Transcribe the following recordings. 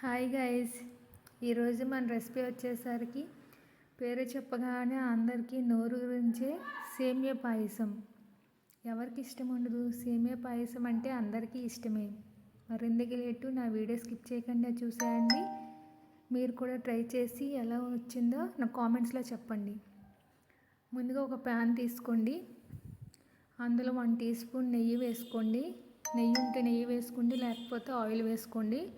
Hi guys ఈరోజు మన recipe వచ్చేసరికి పేరు చెప్పగానే అందరికీ నోరు గురించే సేమియా పాయసం. ఎవరికి ఇష్టం ఉండదు? సేమియా పాయసం అంటే అందరికీ ఇష్టమే. మరెందుకు లేటు? నా వీడియో స్కిప్ చేయకుండా చూసేయండి. మీరు కూడా ట్రై చేసి ఎలా వచ్చిందో నా కామెంట్స్లో చెప్పండి. ముందుగా ఒక ప్యాన్ తీసుకోండి. అందులో వన్ టీ స్పూన్ నెయ్యి వేసుకోండి. నెయ్యి ఉంటే నెయ్యి వేసుకోండి లేకపోతే ఆయిల్ వేసుకోండి.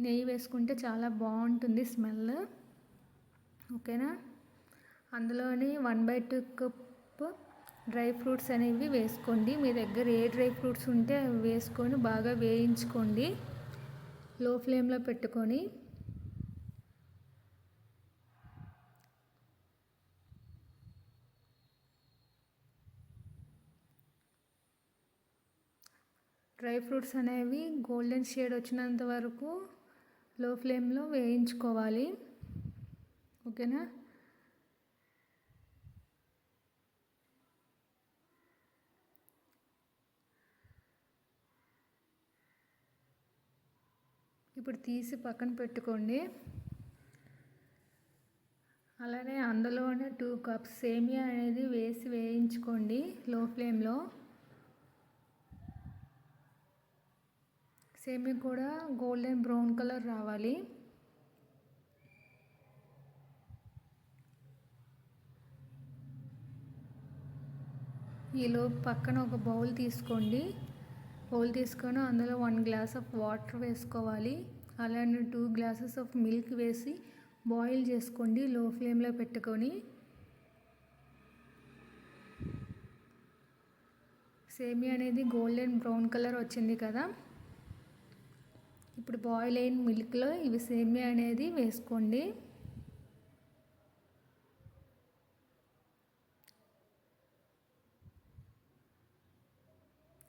నెయ్యి వేసుకుంటే చాలా బాగుంటుంది స్మెల్. ఓకేనా? అందులోని one by two cup dry fruits అనేవి వేసుకోండి. మీ దగ్గర ఏ డ్రై ఫ్రూట్స్ ఉంటే అవి వేసుకొని బాగా వేయించుకోండి. లో ఫ్లేమ్లో పెట్టుకొని. డ్రై ఫ్రూట్స్ అనేవి గోల్డెన్ షేడ్ వచ్చినంత వరకు లో ఫ్లేమ్లో వేయించుకోవాలి. ఓకేనా? ఇప్పుడు తీసి పక్కన పెట్టుకోండి. అలానే అందులోనే టూ కప్స్ సేమియా అనేది వేసి వేయించుకోండి లో ఫ్లేమ్లో. సేమి కూడా గోల్డెన్ బ్రౌన్ కలర్ రావాలి. ఈలో పక్కన ఒక బౌల్ తీసుకోండి. బౌల్ తీసుకొని అందులో వన్ గ్లాస్ ఆఫ్ వాటర్ వేసుకోవాలి. అలానే టూ గ్లాసెస్ ఆఫ్ మిల్క్ వేసి బాయిల్ చేసుకోండి లో ఫ్లేమ్లో పెట్టుకొని. సేమియా అనేది గోల్డెన్ బ్రౌన్ కలర్ వచ్చింది కదా. ఇప్పుడు బాయిల్ అయిన మిల్క్లో ఇవి సేమియా అనేది వేసుకోండి.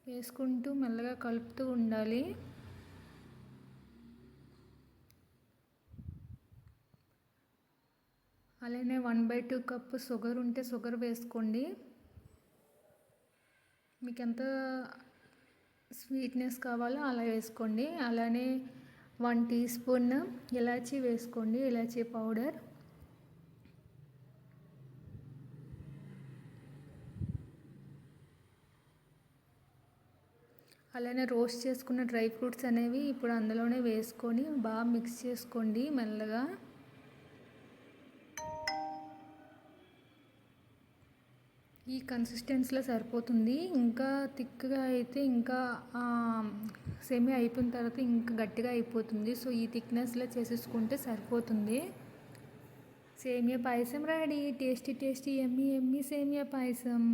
వేసుకుంటూ మెల్లగా కలుపుతూ ఉండాలి. అలానే one by two cup sugar ఉంటే షుగర్ వేసుకోండి. మీకు ఎంత స్వీట్నెస్ కావాలో అలా వేసుకోండి. అలానే వన్ టీ స్పూన్ ఇలాచీ వేసుకోండి. ఇలాచీ పౌడర్. అలానే రోస్ట్ చేసుకున్న డ్రై ఫ్రూట్స్ అనేవి ఇప్పుడు అందులోనే వేసుకొని బాగా మిక్స్ చేసుకోండి మెల్లగా. ఈ కన్సిస్టెన్సీలో సరిపోతుంది. ఇంకా థిక్గా అయితే ఇంకా సెమీ అయిపోయిన తర్వాత ఇంకా గట్టిగా అయిపోతుంది. సో ఈ థిక్నెస్లో చేసేసుకుంటే సరిపోతుంది. Semiya payasam ready. Tasty tasty ఎమ్మి ఎమ్మి సేమియా పాయసం.